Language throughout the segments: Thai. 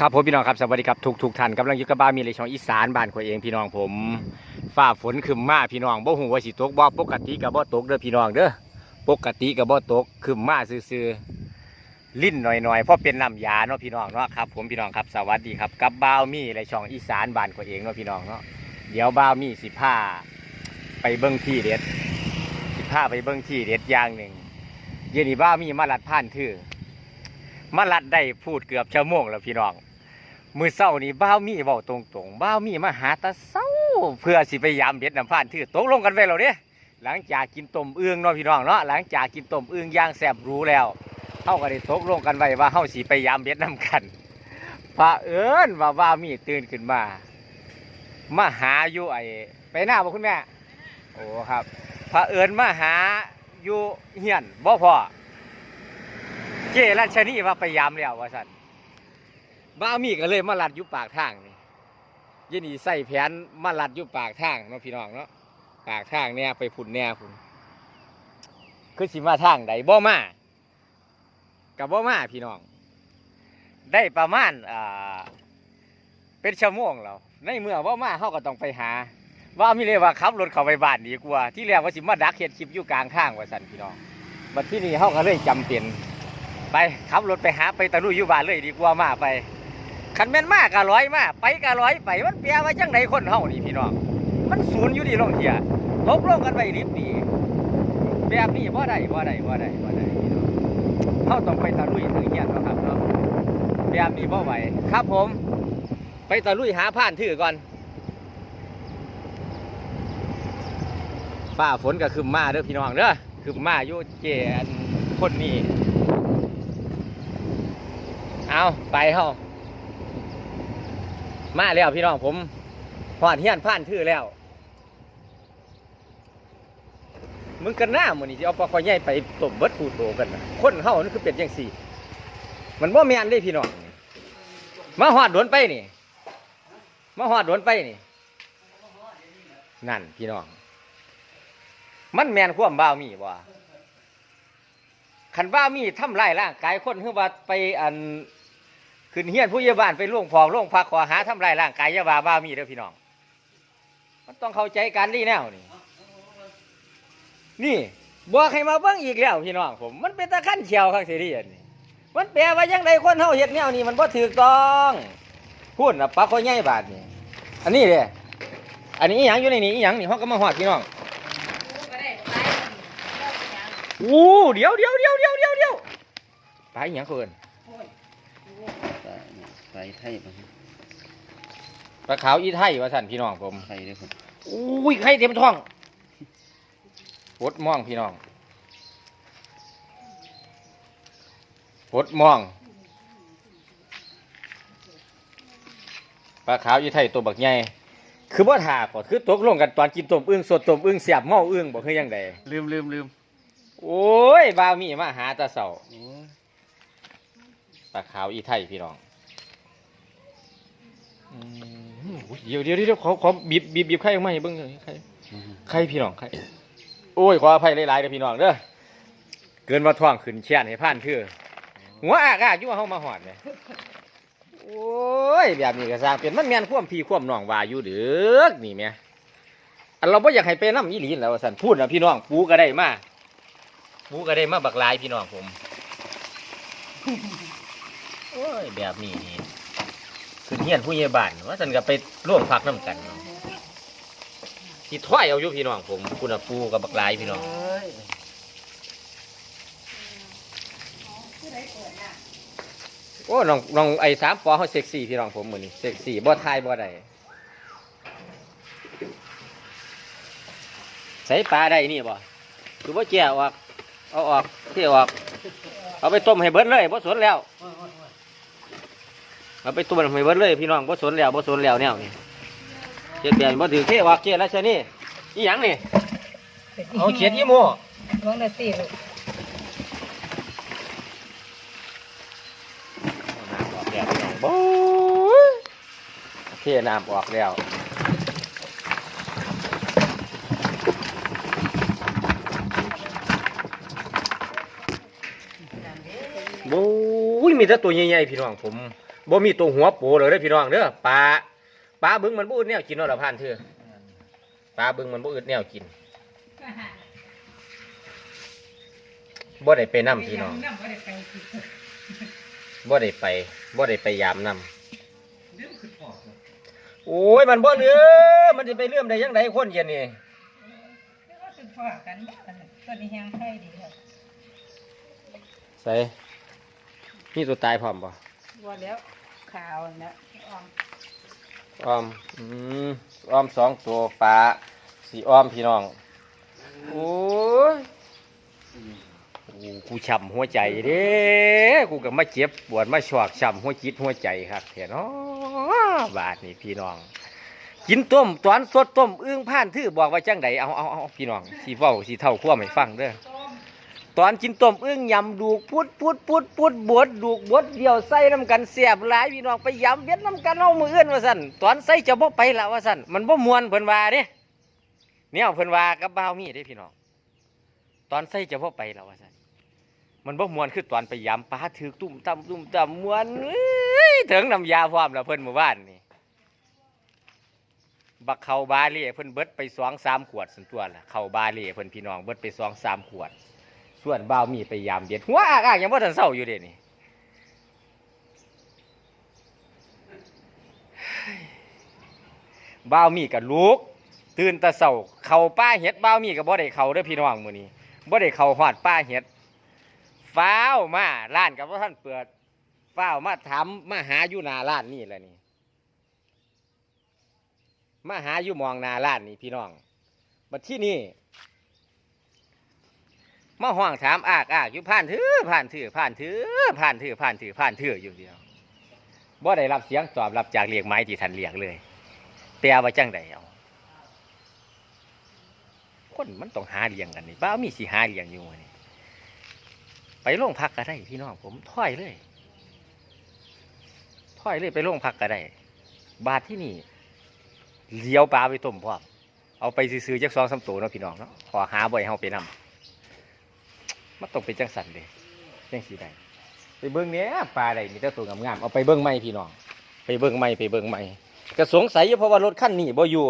ครับผมพี่น้องครับสวัสดีครับทุกทุกท่านกำลังอยู่กับบ้านมีเลยช่องอีสานบ้านข่อยเองพี่น้องผมฝ้าฝนขึ้นมาพี่น้องบ่ฮู้ว่าสิตกบ่ปกติก็บ่ตกเด้อพี่น้องเด้อปกติก็บ่ตกขึ้นมาซื่อๆลิ้นหน่อยๆเพราะเป็นน้ำยาเนาะพี่น้องเนาะครับผมพี่น้องครับสวัสดีครับกับบ้าวมีเลยช่องอีสานบ้านข่อยเองเนาะพี่น้องเนาะเดี๋ยวบ้าวมีสิพาไปเบิ่งที่เด็ดสิพาไปเบิ่งที่เด็ดอย่างหนึ่งเย็นนี้บ้าวมีมาลัดผ่านถือ มาลัดได้พูดเกือบชั่วโมงแล้วพี่น้องมือเศร้านี่บ้าวมีเบาตรงๆบ้าวมีมาหาตาเศร้า เพื่อสิไปยามเบ็ดน้ำผ่านถือตกลงกันไว้แล้วเนี่ยหลังจากกินต้มเอื้องเนาะพี่น้องเนาะหลังจากกินต้มเอื้องย่างแซ่บรู้แล้วเฮาก็ได้ตกลงกันไว้ว่าเฮาสิไปยามเบ็ดน้ำกันพระเอิญว่าบ้าวมีตื่นขึ้นมามาหาอยู่ไอ้ไปหน้าบ่คุณแม่โอ้ครับพระเอิญมาหาอยู่เฮียนบ่พอ เจรัชนีว่าไปยามแล้วว่าซั่นบ้ามีก็เลยมาลัดอยู่ปากทางนี่ยินดีใส่แผนมาลัดอยู่ปากทางเนาะพี่น้องเนาะปากทางเนี่ยไปพุ่นแน่พุ่นคือสิมาทางใดบ่มากับบ่มาพี่น้อง ได้ประมาณอ่าเป็นชั่วโมงแล้วในเมื่อบ่มาเฮาก็ต้องไปหา ว่ามีเลยว่าขับรถเข้าไปบ้านดีกว่า ที่แรกว่าสิมาดักเฮ็ดคลิปอยู่กลางทางว่าซั่นพี่น้องบัดที่นี่เฮาก็เลยจำเป็น ไปขับรถไปหาไปตะลุยอยู่บ้านเลยดีกว่ามาไปคันแม่นมากกะร้อยมาไปกะร้อยไปมันเปียว่าจังไดคนเฮานี่พี่น้องมันศูนย์อยู่ดีลงเทียลบลงกันไปริบดีแบบนี้บ่ได้บ่ได้บ่ได้บ่ได้พี่น้องเฮาต้องไปตะลุยถึงเฮียเนาะครับเนาะแบบนี้บ่ไหวครับผม ไปตะลุยหาผ่านถือก่อนฟ้าฝนก็คืมมาเด้อพี่น้องเด้อคืมมาอยู่เจนคนนี้ เอาไปเฮามาแล้วพี่น้องผมหอดเฮียนผ่านทื่อแล้ว มึงกันหน้ามือนี่จะเอาปลาคอยใหญ่ไปตบเบิดปูโตกันนะคนเฮานี่คือเป็ดยังสี่ มันบ่แมนเลยพี่น้องมาหอดโดนไปนี่มาหอดโดนไปนี่ นั่นพี่น้อง มันแมนควมบ้าวมีบ่คันบ้าวมีทำลายร่างกายคนคือว่าไปอัน ขึ้นเฮียนผู้ใหญ่บ้านไปล่วงพองล่วงพักขอหาทำลายร่างกายยาบาบ้ามีเด้อพี่น้อง มันต้องเข้าใจกันดีแนวนี่นี่บอกให้มาเบิ่งอีกแล้วพี่น้องผม มันเป็นตะขั้นเชียวข้างเสียดีอันนี้มันแปลว่ายังไงคนเฮาเฮ็ดแนวนี้มันบ่ถูกต้องพูดนะปลาข้อยใหญ่บาทนี่อันนี้เด้อันนี้อีหยังอยู่ในนี้อีหยังนี่เฮาก็มาฮอดพี่น้องอู้เดี๋ยวเดี๋ยวเดี๋ยวเดี๋ยวเดี๋ยวเดี๋ยวไปอีหยังเพิ่น ไปไทยไปปลาขาวอีไทยว่าสั่นพี่น้องผมไทยด้วยครับอุ้ยไข่เต็มท้องปดม่องพี่น้องปดม่องปลาขาวอีไทยตัวบักใหญ่คือว่าถาก่อนคือตกลงกันตอนกินต้มอึ้งสดต้มอึ้งเสียบเมาอึ้งบอกคือยังไงลืมลืมลืมโอ้ยบาวมีมาหาตาเสาโอ้ย ปลาขาวอีไทยพี่น้องอืมอุ้ยเดี๋ยวเดี๋ยวเดี๋ยวขอขอบีบบีบบีบไข่ออกมาให้เบิ่งหน่อยไข่ใครพี่น้องใครโอ้ยขออภัยหลายๆเด้อพี่น้องเด้อเกินว่าท้องขึ้นเชียนให้ผ่านคือหัวอากาศอยู่ว่าเฮามาหอดเนี่ยโอ้ยแบบนี้ก็สร้างเป็นมันแม่นความพี่ความน้องว่าอยู่เด้อนี่แม่อันเราบ่อยากให้ไปนำอีหลีนั่นแหล้วว่าซั่นพูดนะพี่น้องปูก็ได้มาปูก็ได้มาบักหลายพี่น้องผม โอ้ยแบบนี้นี่ขึ้นเฮียนผู้ใหญ่บ้านว่าซั่นก็ไปร่วมพักน้ำกันเนาะที่ถ้อยเอาอยู่พี่น้องผมคุณน่ะปูกับบักลายพี่น้องโอ้น้องน้องไอ้สามปอเขาเซ็กซี่พี่น้องผมมือนี้เซ็กซี่บ่ทายบ่ได้ใส่ปลาได้นี่บ่คือบ่แก่ออกเอาออกเที่ออก เอาไปต้มให้เบิดเลยบ่สนแล้ว เอาไปต้มให้เบิดเลยพี่น้องบ่สนแล้วบ่สนแล้วแนวนี่เขียดเปลี่ยนบ่ถือเทวาเขียดแล้วใช่นี่อีหยังนี่เอาเขียดยี่โม่ลงได้สี่ลูกน้ำออกแล้วพี่น้องโอ้ยเทน้ำออกแล้วโอ้ยมีแต่ตัวใหญ่ๆพี่น้องผม บ่มีตัวหัวโปเลยเด้อพี่น้องเด้อปลาปลาบึงมันบ่อึดแนวกินเนาะล่ะพันเถื่อปลาบึงมันบ่อึดแนวกินบ่ได้ไปนํพี่น้องน้ำบ่ได้ไปกินบ่ได้ไปบ่ได้ไปยามนํเรื่องคือปอดเนอะโอ้ยมันบ่เหลือมันจะไปเลื่อมได้ยังไงคนเย็นนี่เรื่องว่าคือปอดกันเนี่ยอันนั้นตัวนี้แห้งไข่ดีครับใส่มีตัวตายพร้อมบ่ วัวแล้วขาวนะออมอ้อม อืมอ้อมสองตัวปลาสีอ้อมพี่น้อง โอ้ยโอ้กูช้ำหัวใจเด้กูก็มาเจ็บปวดมาชอกช้ำหัวจิตหัวใจครับเถอะเนาะบาดนี่พี่น้อง กินต้มตอนสดต้มอึ้งผ่านทื่อบอกว่าจังไดเอาเอาเอาพี่น้องสีเฝ้าสีเท่าขั้วไม่ฟังเด้อ ตอนกินต้มอึ้งยำดูกพุดพุดพุดพุดบดดูกบดเดียวใส่น้ำกันเสียบหลายพี่น้องไปยำเวียดน้ำกันเอามือเอื้อนว่าสั่นตอนใส่จะบ่ไปละว่าสั่นมันบ่มวนเพิ่นว่าเด้เนี่ยเพิ่นว่ากับบ่าวมีเด้พี่น้องตอนใส่จะบ่ไปละว่าสั่นมันบ่มวนคือตอนไปยำปลาถือตุ่มตำตุ่มตำมวนเอ้ยถึงน้ำยาพร้อมแล้วเพิ่นเมื่อวานนี่บักเข้าบาเล่เพิ่นเบิดไปสองสามขวดสันตัวละเข้าบาเล่เพิ่นพี่น้องเบิดไปสองสามขวด ส่วนบ่าวมีไปยามเด็ดหัวอากๆยังบ่ทันเศร้าอยู่เด้นี่บ่าวมีกับลูกตื่นตะเศร้าเข้าป้าเห็ดบ่าวมีกับบ่ได้เข้าเด้อพี่น้องมือนี้บ่ได้เข้าฮอดป้าเห็ดฟ้าวมาร้านกับว่าท่านเปิดฟ้าวมาถามมาหาอยู่หน้าร้านนี่แหละนี่มาหาอยู่มองนาร้านนี่พี่น้องบัดที่นี่ มาห้องถามอากอากอยู่ผ่านถือผ่านถือผ่านถือผ่านถือผ่านถือผ่านถืออยู่เดียวบ่ได้รับเสียงตอบรับจากเรียกไม้ที่ท่านเรียกเลยแต่ว่าจังใดเอาคนมันต้องหาเลี้ยงกันนี่บ้ามีสิหาเลี้ยงอยู่นี่ไปโรงพักก็ได้พี่น้องผมถอยเลยถอยเลยไปโรงพักก็ได้ บาทที่นี่เลี้ยวปลาไปต้มพร้อมเอาไปซื้อๆจักสองสามตัวเนาะพี่น้องเนาะขอหาบ่อยเฮาไปนำ มันต้องเป็นจังสันเลยจังสีใดไปเบิ้งเนี้ยปลาใดมีแต่ตัวงามๆเอาไปเบิ้งไม่พี่น้อง ไปเบิ้งไม่ไปเบิ้งไม่ก็สงสัยอยู่เพราะว่ารถคันนี้บ่อยู่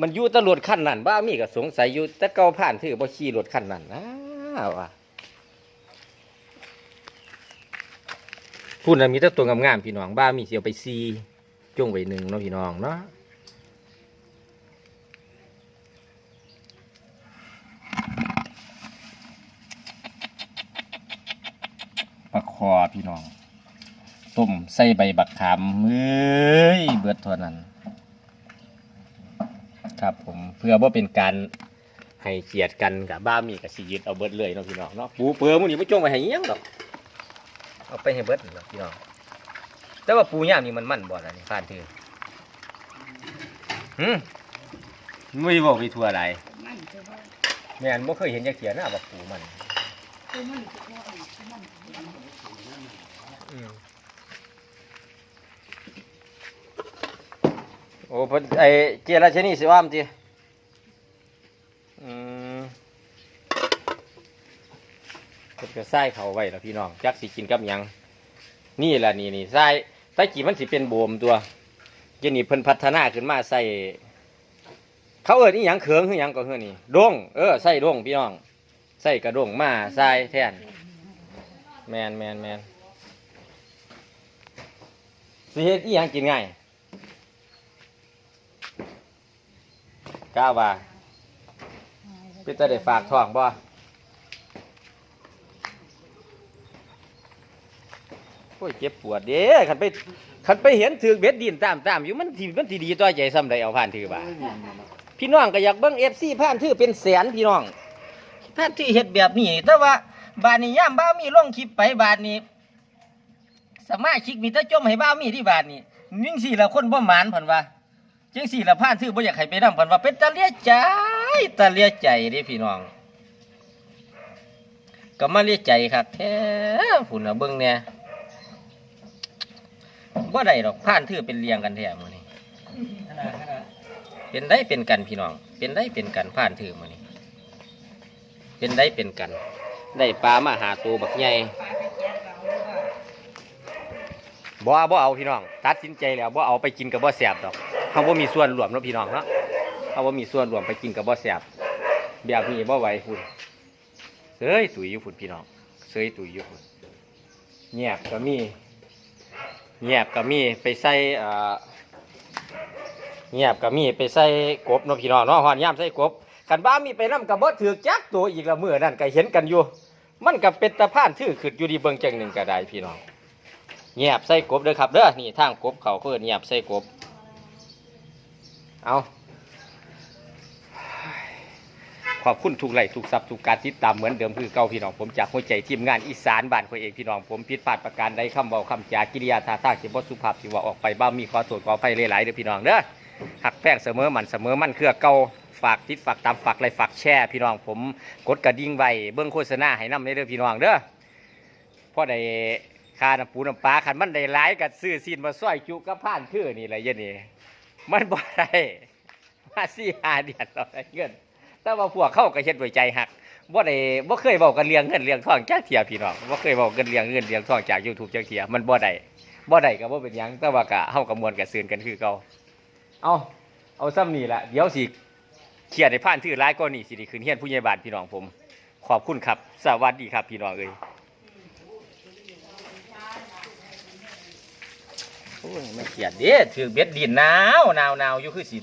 มันอยู่ต่รถคันนั้นบ้ามีก็สงสัยอยู่แต่เก่าผ่านถือบ่ขี่รถคันนั้นนะว่ะพูดนะมีแต่ตัวงามๆพี่น้องบ้ามีเสียวไปซีจงไว้หนึ่งเนาะพี่น้องเนาะ ปลาค อพี่น้อง ต้มใส่ใบบักขามเอ้ยเบิดเท่านั้น ครับผมเพื่อว่าเป็นการให้เกียรติกันกับบ้ามีกับสิยึดเอาเบิดเลยเนาะพี่น้องเนาะปูเปื่อมื้อนี้บ่จงไปให้อิหยังดอกเอาไปให้เบิดนั่นล่ะพี่น้องแต่ว่าปูย่ามนี่มันมันบ่ล่ะนี่ผ่านถือหืมมุ้ยบอกไปทั่วอะไรมันคือว่าแม่นบ่เคยเห็นจักเขียนะว่าปูมันคือมัน อืมโอ้เพิ่นไอเจราชนีสิว่ามติอืมเพิ่นก็ใส่เขาไว้แล้วพี่น้องจักสิกินกับหยัง นี่ล่ะนี่นี่ใส่ใส่กี่มันสิเป็นโบมตัวเจนี่เพิ่นพัฒนาขึ้นมาใส่เขาเอิ้นอีหยังเขืองคือหยังก็คือนี่ดงเออใส่ดงพี่น้อง ใส่กระดงมาใส่แทนแมนแมนแมนสิเฮ็ดอีหยังกินง่ายกล้าว่าเป็นตาได้ฝากท้องบ่โอ้ยเจ็บปวดเด้คันไปคันไปเห็นถือเบ็ดดินตามตามอยู่มันทีมันทีดีต่อใจซ้ำใดเอาผ่านถือบ่าพี่น้องก็อยากเบิ่ง FC ผ่านถือเป็นแสนพี่น้อง ผ่านถือเฮ็ดแบบนี้ แต่ว่าบาดนี้ย่ามบ้ามีลงคลิปไปบาดนี้ สมาชิกมีแต่จมให้บ้ามีที่บาดนี้ยิ่งสี่ละคนบ่หมานเพิ่นว่าจังสี่ละผ่านถือบ่อยากให้ไปนำเพิ่นว่าเป็นตาเลียใจตาเลียใจเด้พี่น้อง ก็มาเลียใจครับแท้พุ่นน่ะเบิ่งแหน่ยบ่ได้ดอกผ่านถือเป็นเลี้ยงกันแท้มื้อนี้ขนาดขนาดเป็นได้เป็นกันพี่น้อง เป็นได้เป็นกันผ่านถือมือนี้ เป็นได้เป็นกัน ได้ปลามาหาตัวบักใหญ่าไปแก้เราว่าบ่บ่เอาพี่น้อง ตัดสินใจแล้วบ่เอาไปกินกับบ่แซ่บดอกเฮาบ่มีส่วนรวมเนาะพี่น้องเนาะเฮาบ่มีส่วนรวมไปกินกับบ่แซ่บแบบนี้บ่ไหวพุ่นเสยตุยอยู่พุ่นพี่น้องเสยตุยอยู่พุ่นเงียบก็มีเงียบก็มีไปใส่เอ่อเงียบก็มีไปใส่กบเนาะพี่น้องเนาะฮอดยามใส่กบ คันบ้ามีไปนํกับบ่ถือกจักตัวอีกละเมื้อนั่นก็เห็นกันอยู่ มันก็เป็นตะพานถือขึ้นอยู่ดีเบิ่งจังหนึ่งก็ได้พี่น้องเงียบใส่กบเด้อครับเด้อนี่ทางกบเขาเพื่อนเงียบใส่กบ เอาขอบคุณทุกไลทุกซับทุกการติดตามเหมือนเดิมคือเก่าพี่น้องผมจากหัวใจทีมงานอีสานบ้านคนเองพี่น้องผมผิดพลาดประการใดคำเบาคำจากิริยาท่าทางที่บ่สุภาพที่ว่าออกไปบ้ามีขอโทษขออภัยหลายๆเด้อพี่น้องเด้อหักแป้งเสมอมันเสมอมันเครือเก่า ฝากติดฝากตามฝากไลค์ฝากแชร์พี่น้องผมกดกระดิ่งไว้เบิ่งโฆษณาให้นำเด้อพี่น้องเด้อพ่อได้คาน้ำปูน้ำปลาขันมันได้หลายกับซื้อซีนมาซอยจุกับผ่านคือนี่แหละเยันนี่มันบ่ได้มาสี่หาเดือนเราได้เงิน แต่ว่าพวกเข้าก็เฮ็ดด้วยใจหักบ่ได้บ่เคยเว้ากันเลี้ยงเงินเลี้ยงทองจักเที่ยพี่น้องบ่เคยเว้ากันเลี้ยงเงินเลี้ยงทองจาก YouTube จักเที่ยมันบ่ได้บ่ได้ก็บ่เป็นหยังแต่ว่าก็เฮาก็ม่วนก็ซื่นกันคือเก่าเอาเอาซ้ำนี่แหละเดี๋ยวสิ เครียดให้ผ่านถือร้ายกว่านี้สิได้ขึ้นเฮียนผู้ใหญ่บ้านพี่น้องผม ขอบคุณครับ สวัสดีครับพี่น้องเอ้ยโอ้ยมันเขียดเด้ถือเบ็ดดินหนาวหนาวหนาวอยู่คือสิ